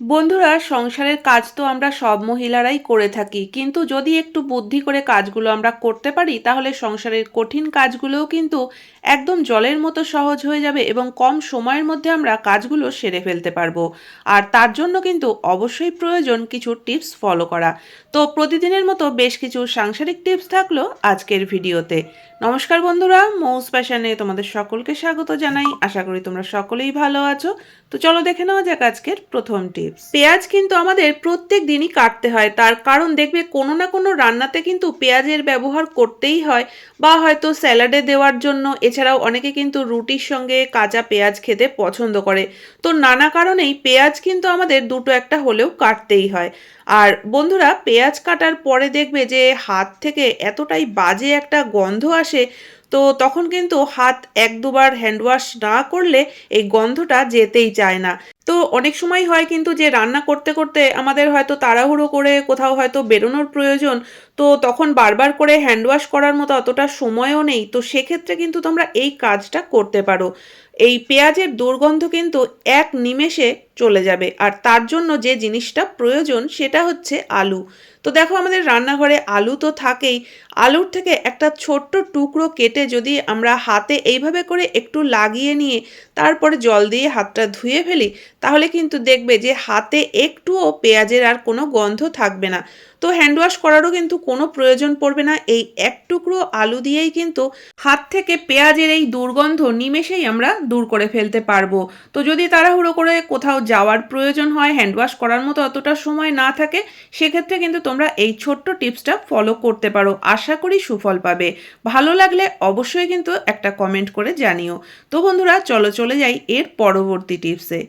বন্ধুরা, সংসারের কাজ তো আমরা সব মহিলারাই করে থাকি। কিন্তু যদি একটু বুদ্ধি করে কাজগুলো আমরা করতে পারি, তাহলে সংসারের কঠিন কাজগুলোও কিন্তু একদম জলের মতো সহজ হয়ে যাবে এবং কম সময়ের মধ্যে আমরা কাজগুলো সেরে ফেলতে পারব। আর তার জন্য কিন্তু অবশ্যই প্রয়োজন কিছু টিপস ফলো করা। তো প্রতিদিনের মতো বেশ কিছু সাংসারিক টিপস থাকল আজকের ভিডিওতে। নমস্কার বন্ধুরা, মৌস প্যাশনে তোমাদের সকলকে স্বাগত জানাই। আশা করি তোমরা সকলেই ভালো আছো। তো চলো দেখে নেওয়া যাক আজকের প্রথম টিপস। পেঁয়াজ কিন্তু আমাদের প্রত্যেক দিনই কাটতে হয়। তার কারণ দেখবে, কোনো না কোনো রান্নাতে কিন্তু পেঁয়াজের ব্যবহার করতেই হয় বা হয়তো স্যালাডে দেওয়ার জন্য। এছাড়াও অনেকে কিন্তু রুটির সঙ্গে কাঁচা পেঁয়াজ খেতে পছন্দ করে। তো নানা কারণেই পেঁয়াজ কিন্তু আমাদের দুটো একটা হলেও কাটতেই হয়। আর বন্ধুরা, পেঁয়াজ কাটার পরে দেখবে যে হাত থেকে এতটাই বাজে একটা গন্ধ আসে তো তখন কিন্তু হাত এক দুবার হ্যান্ড ওয়াশ না করলে এই গন্ধটা যেতেই চায় না। তো অনেক সময় হয় কিন্তু যে রান্না করতে করতে আমাদের হয়তো তাড়াহুড়ো করে কোথাও হয়তো বেরোনোর প্রয়োজন তো তখন বারবার করে হ্যান্ড ওয়াশ করার মতো অতটা সময়ও নেই। তো সেক্ষেত্রে কিন্তু তোমরা এই কাজটা করতে পারো। এই পেঁয়াজের দুর্গন্ধ কিন্তু এক নিমেষে চলে যাবে। আর তার জন্য যে জিনিসটা প্রয়োজন সেটা হচ্ছে আলু। তো দেখো আমাদের রান্নাঘরে আলু তো থাকেই। আলুর থেকে একটা ছোট্ট টুকরো কেটে যদি আমরা হাতে এইভাবে করে একটু লাগিয়ে নিয়ে তারপরে জল দিয়ে হাতটা ধুয়ে ফেলি, তাহলে কিন্তু দেখবে যে হাতে একটুও পেঁয়াজের আর কোনো গন্ধ থাকবে না। তো হ্যান্ড ওয়াশ করারও কিন্তু কোনো প্রয়োজন পড়বে না। এই এক টুকরো আলু দিয়েই কিন্তু হাত থেকে পেঁয়াজের এই দুর্গন্ধ নিমেষেই আমরা দূর করে ফেলতে পারব। তো যদি তাড়াহুড়ো করে কোথাও যাওয়ার প্রয়োজন হয় হ্যান্ড ওয়াশ করার মতো অতটা সময় না থাকে, সেক্ষেত্রে কিন্তু তোমরা এই ছোট্ট টিপসটা ফলো করতে পারো। আশা করি সুফল পাবে। ভালো লাগলে অবশ্যই কিন্তু একটা কমেন্ট করে জানিও। তো বন্ধুরা, চলো চলে যাই এর পরবর্তী টিপসে।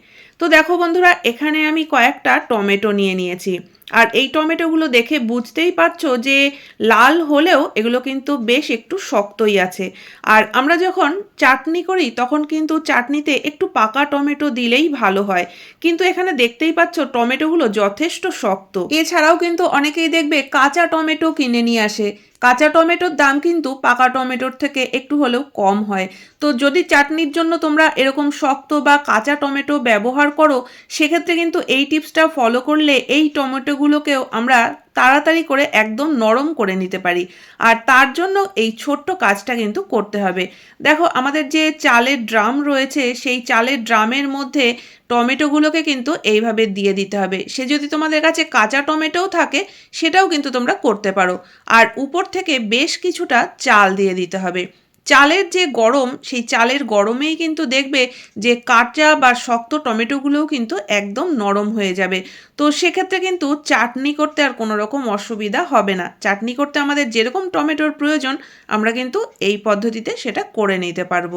তো দেখো বন্ধুরা, এখানে আমি কয়েকটা টমেটো নিয়ে নিয়েছি। আর এই টমেটোগুলো দেখে বুঝতেই পারছ যে লাল হলেও এগুলো কিন্তু বেশ একটু শক্তই আছে। আর আমরা যখন চাটনি করি, তখন কিন্তু চাটনিতে একটু পাকা টমেটো দিলেই ভালো হয়। কিন্তু এখানে দেখতেই পাচ্ছ টমেটোগুলো যথেষ্ট শক্ত। এছাড়াও কিন্তু অনেকেই দেখবে কাঁচা টমেটো কিনে নিয়ে আসে। কাঁচা টমেটোর দাম কিন্তু পাকা টমেটোর থেকে একটু হলেও কম হয়। তো যদি চাটনির জন্য তোমরা এরকম শক্ত বা কাঁচা টমেটো ব্যবহার করো, সেক্ষেত্রে কিন্তু এই টিপসটা ফলো করলে এই টমেটোগুলোকেও আমরা তাড়াতাড়ি করে একদম নরম করে নিতে পারি। আর তার জন্য এই ছোট্ট কাজটা কিন্তু করতে হবে। দেখো, আমাদের যে চালের ড্রাম রয়েছে, সেই চালের ড্রামের মধ্যে টমেটোগুলোকে কিন্তু এইভাবে দিয়ে দিতে হবে। সে যদি তোমাদের কাছে কাঁচা টমেটোও থাকে, সেটাও কিন্তু তোমরা করতে পারো। আর উপর থেকে বেশ কিছুটা চাল দিয়ে দিতে হবে। চালের যে গরম, সেই চালের গরমেই কিন্তু দেখবে যে কাঁচা বা শক্ত টমেটোগুলোও কিন্তু একদম নরম হয়ে যাবে। তো সেক্ষেত্রে কিন্তু চাটনি করতে আর কোনো রকম অসুবিধা হবে না। চাটনি করতে আমাদের যেরকম টমেটোর প্রয়োজন, আমরা কিন্তু এই পদ্ধতিতে সেটা করে নিতে পারব।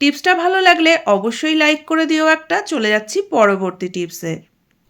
টিপসটা ভালো লাগলে অবশ্যই লাইক করে দিও একটা। চলে যাচ্ছি পরবর্তী টিপসে।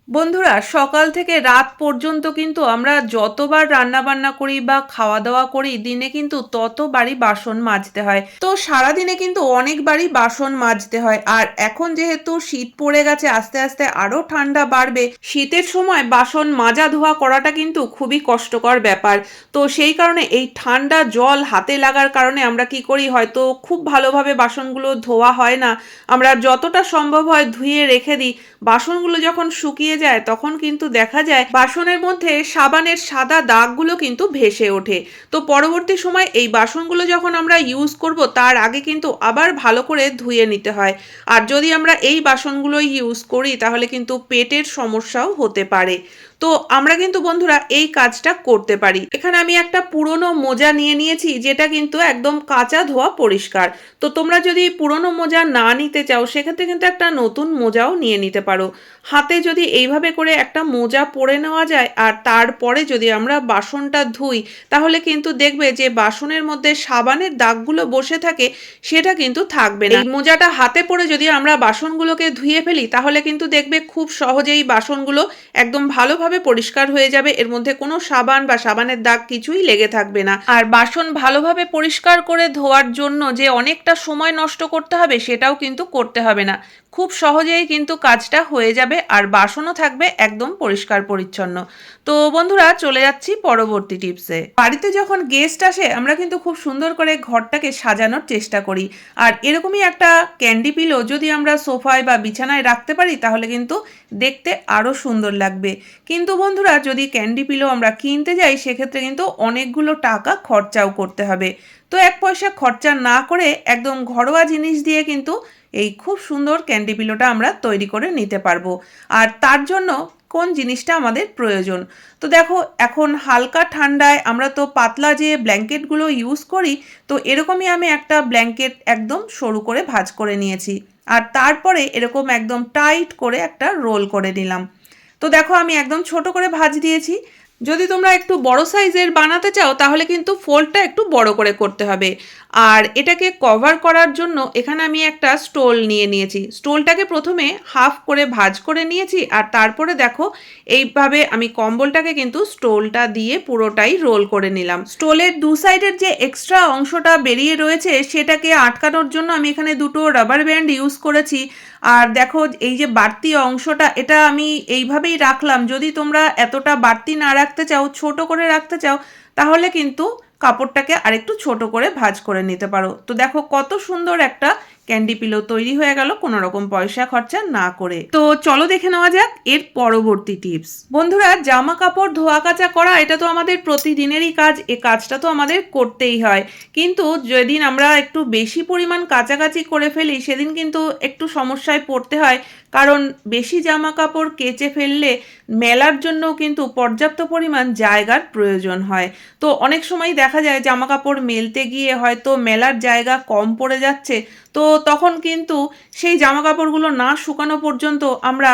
বন্ধুরা, সকাল থেকে রাত পর্যন্ত কিন্তু আমরা যতবার রান্না বান্না করি বা খাওয়া দাওয়া করি, দিনে কিন্তু ততবারই বাসন মাজতে হয়। তো সারাদিনে কিন্তু অনেকবারই বাসন মাজতে হয়। আর এখন যেহেতু শীত পড়ে গেছে, আস্তে আস্তে আরও ঠান্ডা বাড়বে, শীতের সময় বাসন মাজা ধোয়া করাটা কিন্তু খুবই কষ্টকর ব্যাপার। তো সেই কারণে এই ঠান্ডা জল হাতে লাগার কারণে আমরা কি করি, হয়তো খুব ভালোভাবে বাসনগুলো ধোয়া হয় না। আমরা যতটা সম্ভব হয় ধুয়ে রেখে দিই। বাসনগুলো যখন শুকিয়ে যায়, তখন কিন্তু দেখা যায় বাসনের মধ্যে সাবানের সাদা দাগগুলো কিন্তু ভেসে ওঠে। তো পরবর্তী সময় এই বাসনগুলো যখন আমরা ইউজ করব, তার আগে কিন্তু আবার ভালো করে ধুয়ে নিতে হয়। আর যদি আমরা এই বাসনগুলো ইউজ করি, তাহলে কিন্তু পেটের সমস্যাও হতে পারে। তো আমরা কিন্তু বন্ধুরা এই কাজটা করতে পারি। এখানে আমি একটা পুরনো মোজা নিয়ে নিয়েছি, যেটা কিন্তু একদম কাঁচা ধোয়া পরিষ্কার। তো তোমরা যদি পুরনো মোজা না নিতে চাও, সেক্ষেত্রে কিন্তু একটা নতুন মোজাও নিয়ে নিতে পারো। হাতে যদি এইভাবে করে একটা মোজা পরে নেওয়া যায় আর তারপরে যদি আমরা বাসনটা ধুই তাহলে কিন্তু দেখবে যে বাসনের মধ্যে সাবানের দাগগুলো বসে থাকে সেটা কিন্তু থাকবে না। এই মোজাটা হাতে পরে যদি আমরা বাসনগুলোকে ধুয়ে ফেলি তাহলে কিন্তু দেখবে খুব সহজেই বাসনগুলো একদম ভালোভাবে পরিষ্কার হয়ে যাবে এর মধ্যে কোনো সাবান বা সাবানের দাগ কিছুই লেগে থাকবে না। আর বাসন ভালোভাবে পরিষ্কার করে ধোয়ার জন্য যে অনেকটা সময় নষ্ট করতে হবে সেটাও কিন্তু করতে হবে না। খুব সহজেই কিন্তু কাজটা হয়ে যাবে আর বাসনও থাকবে একদম পরিষ্কার পরিচ্ছন্ন। তো বন্ধুরা, চলে যাচ্ছি পরবর্তী টিপসে। বাড়িতে যখন গেস্ট আসে, আমরা কিন্তু খুব সুন্দর করে ঘরটাকে সাজানোর চেষ্টা করি। আর এরকমই একটা ক্যান্ডি পিলো যদি আমরা সোফায় বা বিছানায় রাখতে পারি, তাহলে কিন্তু দেখতে আরও সুন্দর লাগবে। কিন্তু বন্ধুরা, যদি ক্যান্ডি পিলো আমরা কিনতে যাই, সেক্ষেত্রে কিন্তু অনেকগুলো টাকা খরচাও করতে হবে। তো এক পয়সা খরচা না করে একদম ঘরোয়া জিনিস দিয়ে কিন্তু এই খুব সুন্দর ক্যান্ডি পিলোটা আমরা তৈরি করে নিতে পারব। আর তার জন্য কোন জিনিসটা আমাদের প্রয়োজন? তো দেখো, এখন হালকা ঠান্ডায় আমরা তো পাতলা যে ব্ল্যাঙ্কেটগুলো ইউজ করি, তো এরকমই আমি একটা ব্ল্যাঙ্কেট একদম সরু করে ভাজ করে নিয়েছি। আর তারপরে এরকম একদম টাইট করে একটা রোল করে নিলাম। তো দেখো, আমি একদম ছোট করে ভাজ দিয়েছি। যদি তোমরা একটু বড় সাইজের বানাতে চাও, তাহলে কিন্তু ফোল্ডটা একটু বড় করে করতে হবে। আর এটাকে কভার করার জন্য এখানে আমি একটা স্টোল নিয়ে নিয়েছি। স্টোলটাকে প্রথমে হাফ করে ভাজ করে নিয়েছি আর তারপরে দেখো, এইভাবে আমি কম্বলটাকে কিন্তু স্টোলটা দিয়ে পুরোটাই রোল করে নিলাম। স্টোলের দু সাইডের যে এক্সট্রা অংশটা বেরিয়ে রয়েছে, সেটাকে আটকানোর জন্য আমি এখানে দুটো রাবার ব্যান্ড ইউজ করেছি। আর দেখো, এই যে বাড়তি অংশটা, এটা আমি এইভাবেই রাখলাম। যদি তোমরা এতটা বাড়তি না রাখতে চাও, ছোট করে রাখতে চাও, তাহলে কিন্তু কাপড়টাকে আরেকটু ছোট করে ভাজ করে নিতে পারো। তো দেখো কত সুন্দর একটা ক্যান্ডি পিলো তৈরি হয়ে গেল, কোনো রকম পয়সা খরচা না করে। তো চলো দেখে নেওয়া যাক এর পরবর্তী টিপস। বন্ধুরা, জামা কাপড় ধোয়া কাচা করা, এটা তো আমাদের প্রতিদিনেরই কাজ, এ কাজটা তো আমাদের করতেই হয়। কিন্তু যেদিন আমরা একটু বেশি পরিমাণ কাচাকাচি করে ফেলি, সেদিন কিন্তু একটু সমস্যায় পড়তে হয়। কারণ বেশি জামা কাপড় কেচে ফেললে মেলার জন্যও কিন্তু পর্যাপ্ত পরিমাণ জায়গার প্রয়োজন হয়। তো অনেক সময় দেখা যায় জামা কাপড় মেলতে গিয়ে হয়তো মেলার জায়গা কম পড়ে যাচ্ছে। তো তখন কিন্তু সেই জামা কাপড়গুলো না শুকানো পর্যন্ত আমরা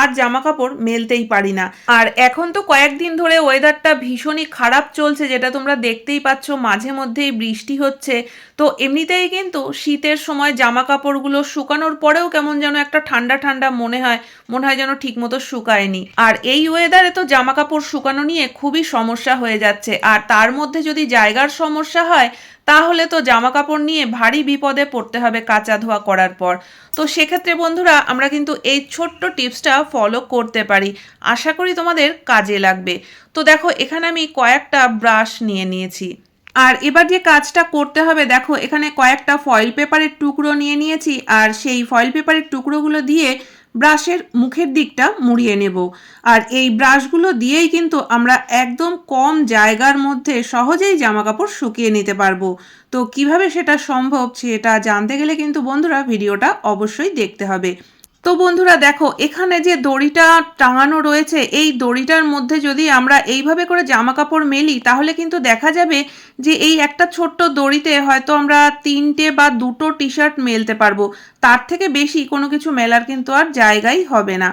আর জামা কাপড় মেলতেই পারি না। আর এখন তো কয়েকদিন ধরে ওয়েদারটা ভীষণই খারাপ চলছে, যেটা তোমরা দেখতেই পাচ্ছ, মাঝে মধ্যেই বৃষ্টি হচ্ছে। তো এমনিতেই কিন্তু শীতের সময় জামা কাপড়গুলো শুকানোর পরেও কেমন যেন একটা ঠান্ডা ঠান্ডা মনে হয় মনে হয় যেন ঠিকমতো শুকায়নি। আর এই ওয়েদারে তো জামা কাপড় শুকানো নিয়ে খুবই সমস্যা হয়ে যাচ্ছে। আর তার মধ্যে যদি জায়গার সমস্যা হয় তাহলে তো জামা কাপড় নিয়ে ভারী বিপদে পড়তে হবে কাচা ধোয়া করার পর। তো সেক্ষেত্রে বন্ধুরা, আমরা কিন্তু এই ছোট্ট টিপসটা ফলো করতে পারি। আশা করি তোমাদের কাজে লাগবে। তো দেখো, এখানে আমি কয়েকটা ব্রাশ নিয়ে নিয়েছি। আর এবার যে কাজটা করতে হবে, দেখো, এখানে কয়েকটা ফয়েল পেপারের টুকরো নিয়ে নিয়েছি। আর সেই ফয়েল পেপারের টুকরোগুলো দিয়ে ব্রাশের মুখের দিকটা মুড়িয়ে নেব। আর এই ব্রাশগুলো দিয়েই কিন্তু আমরা একদম কম জায়গার মধ্যে সহজেই জামা কাপড় শুকিয়ে নিতে পারব। তো কীভাবে সেটা সম্ভব সেটা জানতে গেলে কিন্তু বন্ধুরা ভিডিওটা অবশ্যই দেখতে হবে। তো বন্ধুরা দেখো, এখানে যে দড়িটা টাঙানো রয়েছে, এই দড়িটার মধ্যে যদি আমরা এইভাবে করে জামা কাপড় মেলি, তাহলে কিন্তু দেখা যাবে যে এই একটা ছোট্ট দড়িতে হয়তো আমরা তিনটে বা দুটো টি শার্ট মেলতে পারব। তার থেকে বেশি কোনো কিছু মেলার কিন্তু আর জায়গাই হবে না।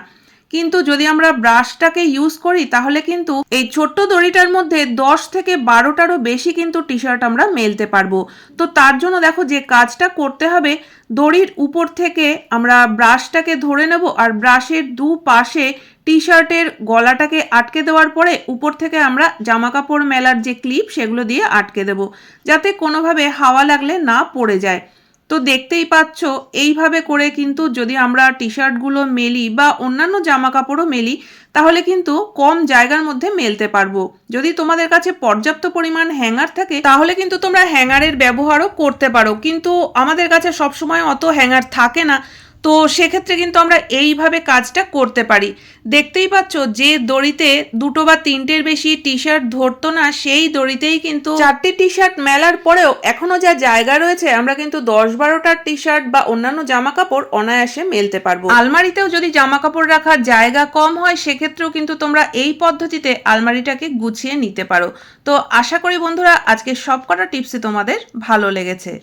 কিন্তু যদি আমরা ব্রাশটাকে ইউজ করি, তাহলে কিন্তু এই ছোট্ট দড়িটার মধ্যে দশ থেকে বারোটারও বেশি কিন্তু টি শার্ট আমরা মেলতে পারব। তো তার জন্য দেখো যে কাজটা করতে হবে, দড়ির উপর থেকে আমরা ব্রাশটাকে ধরে নেব আর ব্রাশের দু পাশে টি শার্টের গলাটাকে আটকে দেওয়ার পরে উপর থেকে আমরা জামা কাপড় মেলার যে ক্লিপ সেগুলো দিয়ে আটকে দেব, যাতে কোনোভাবে হাওয়া লাগলে না পড়ে যায়। তো দেখতেই পাচ্ছ, এইভাবে করে কিন্তু যদি আমরা টি শার্টগুলো মেলি বা অন্যান্য জামা কাপড়ও মেলি, তাহলে কিন্তু কম জায়গার মধ্যে মেলতে পারব। যদি তোমাদের কাছে পর্যাপ্ত পরিমাণ হ্যাঙ্গার থাকে, তাহলে কিন্তু তোমরা হ্যাঙ্গারের ব্যবহারও করতে পারো। কিন্তু আমাদের কাছে সবসময় অত হ্যাঙ্গার থাকে না। তো সেক্ষেত্রে কিন্তু আমরা এইভাবে কাজটা করতে পারি। দেখতেই পাচ্ছ যে দড়িতে দুটো বা তিনটের বেশি টি শার্ট ধরতো না, সেই দড়িতেই কিন্তু চারটি টি শার্ট মেলার পরেও এখনও যা জায়গা রয়েছে, আমরা কিন্তু দশ বারোটার টি শার্ট বা অন্যান্য জামা কাপড় অনায়াসে মেলতে পারব। আলমারিতেও যদি জামা কাপড় রাখার জায়গা কম হয়, সেক্ষেত্রেও কিন্তু তোমরা এই পদ্ধতিতে আলমারিটাকে গুছিয়ে নিতে পারো। তো আশা করি বন্ধুরা আজকে সব কটা টিপসই তোমাদের ভালো লেগেছে।